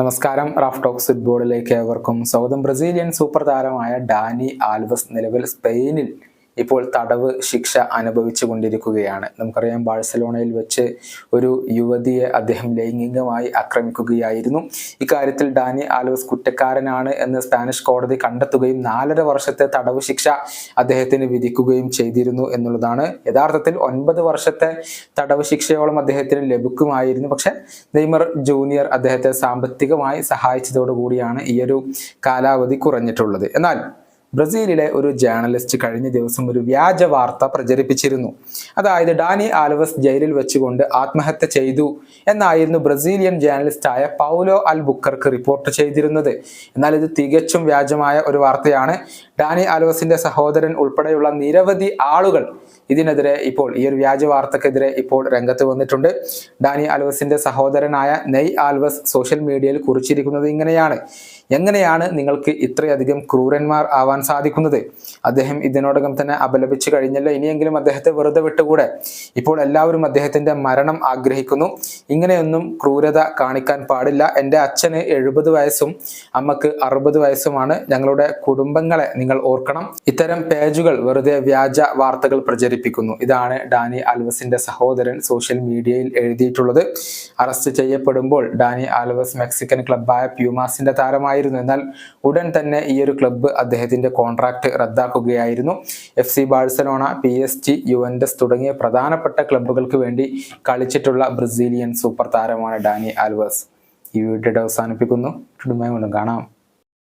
നമസ്കാരം Raf talks ഫുട്ബോളിലേക്ക് ഏവർക്കും സ്വാഗതം. ബ്രസീലിയൻ സൂപ്പർ താരമായ ഡാനി ആൽവസ് നിലവിൽ സ്പെയിനിൽ ഇപ്പോൾ തടവ് ശിക്ഷ അനുഭവിച്ചു കൊണ്ടിരിക്കുകയാണ്. നമുക്കറിയാം ബാഴ്സലോണയിൽ വെച്ച് ഒരു യുവതിയെ അദ്ദേഹം ലൈംഗികമായി ആക്രമിക്കുകയായിരുന്നു. ഇക്കാര്യത്തിൽ ഡാനി ആലോസ് കുറ്റക്കാരനാണ് എന്ന് സ്പാനിഷ് കോടതി കണ്ടെത്തുകയും നാലര വർഷത്തെ തടവ് ശിക്ഷ അദ്ദേഹത്തിന് വിധിക്കുകയും ചെയ്തിരുന്നു എന്നുള്ളതാണ്. യഥാർത്ഥത്തിൽ ഒൻപത് വർഷത്തെ തടവ് ശിക്ഷയോളം അദ്ദേഹത്തിന് ലഭിക്കുമായിരുന്നു. പക്ഷെ നെയ്മർ ജൂനിയർ അദ്ദേഹത്തെ സാമ്പത്തികമായി സഹായിച്ചതോടുകൂടിയാണ് ഈ ഒരു കാലാവധി കുറഞ്ഞിട്ടുള്ളത്. എന്നാൽ ബ്രസീലിലെ ഒരു ജേർണലിസ്റ്റ് കഴിഞ്ഞ ദിവസം ഒരു വ്യാജ വാർത്ത പ്രചരിപ്പിച്ചിരുന്നു. അതായത് ഡാനി ആൽവസ് ജയിലിൽ വെച്ചുകൊണ്ട് ആത്മഹത്യ ചെയ്തു എന്നായിരുന്നു ബ്രസീലിയൻ ജേർണലിസ്റ്റായ പൗലോ അൽ ബുക്കർക്ക് റിപ്പോർട്ട് ചെയ്തിരുന്നത്. എന്നാൽ ഇത് തികച്ചും വ്യാജമായ ഒരു വാർത്തയാണ്. ഡാനി ആൽവസിന്റെ സഹോദരൻ ഉൾപ്പെടെയുള്ള നിരവധി ആളുകൾ ഇതിനെതിരെ ഇപ്പോൾ ഈ ഒരു വ്യാജ വാർത്തക്കെതിരെ ഇപ്പോൾ രംഗത്ത് വന്നിട്ടുണ്ട്. ഡാനി ആൽവസിന്റെ സഹോദരനായ നെയ് ആൽവസ് സോഷ്യൽ മീഡിയയിൽ കുറിച്ചിരിക്കുന്നത് ഇങ്ങനെയാണ്. എങ്ങനെയാണ് നിങ്ങൾക്ക് ഇത്രയധികം ക്രൂരന്മാർ ആവാൻ സാധിക്കുന്നത്? അദ്ദേഹം ഇതിനോടകം തന്നെ അപലപിച്ചു കഴിഞ്ഞല്ലോ. ഇനിയെങ്കിലും അദ്ദേഹത്തെ വെറുതെ വിട്ടുകൂടെ? ഇപ്പോൾ എല്ലാവരും അദ്ദേഹത്തിന്റെ മരണം ആഗ്രഹിക്കുന്നു. ഇങ്ങനെയൊന്നും ക്രൂരത കാണിക്കാൻ പാടില്ല. എന്റെ അച്ഛന് എഴുപത് വയസ്സും അമ്മയ്ക്ക് അറുപത് വയസ്സുമാണ്. ഞങ്ങളുടെ കുടുംബങ്ങളെ നിങ്ങൾ ഓർക്കണം. ഇത്തരം പേജുകൾ വെറുതെ വ്യാജ വാർത്തകൾ പ്രചരിപ്പിക്കുന്നു. ഇതാണ് ഡാനി ആൽവസിന്റെ സഹോദരൻ സോഷ്യൽ മീഡിയയിൽ എഴുതിയിട്ടുള്ളത്. അറസ്റ്റ് ചെയ്യപ്പെടുമ്പോൾ ഡാനി ആൽവസ് മെക്സിക്കൻ ക്ലബായ പ്യൂമാസിന്റെ താരമായിരുന്നു എന്നാൽ ഉടൻ തന്നെ ഈ ഒരു ക്ലബ്ബ് അദ്ദേഹത്തിന്റെ contract റദ്ദാക്കുകയായിരുന്നു. F C Barcelona P S G Juventus തുടങ്ങിയ പ്രധാനപ്പെട്ട ക്ലബ്ബുകൾക്ക് വേണ്ടി കളിച്ചിട്ടുള്ള ബ്രസീലിയൻ സൂപ്പർ താരമാണ് ഡാനി ആൽവസ്. ഈ വീഡിയോ അവസാനിപ്പിക്കുന്നു. കാണാം.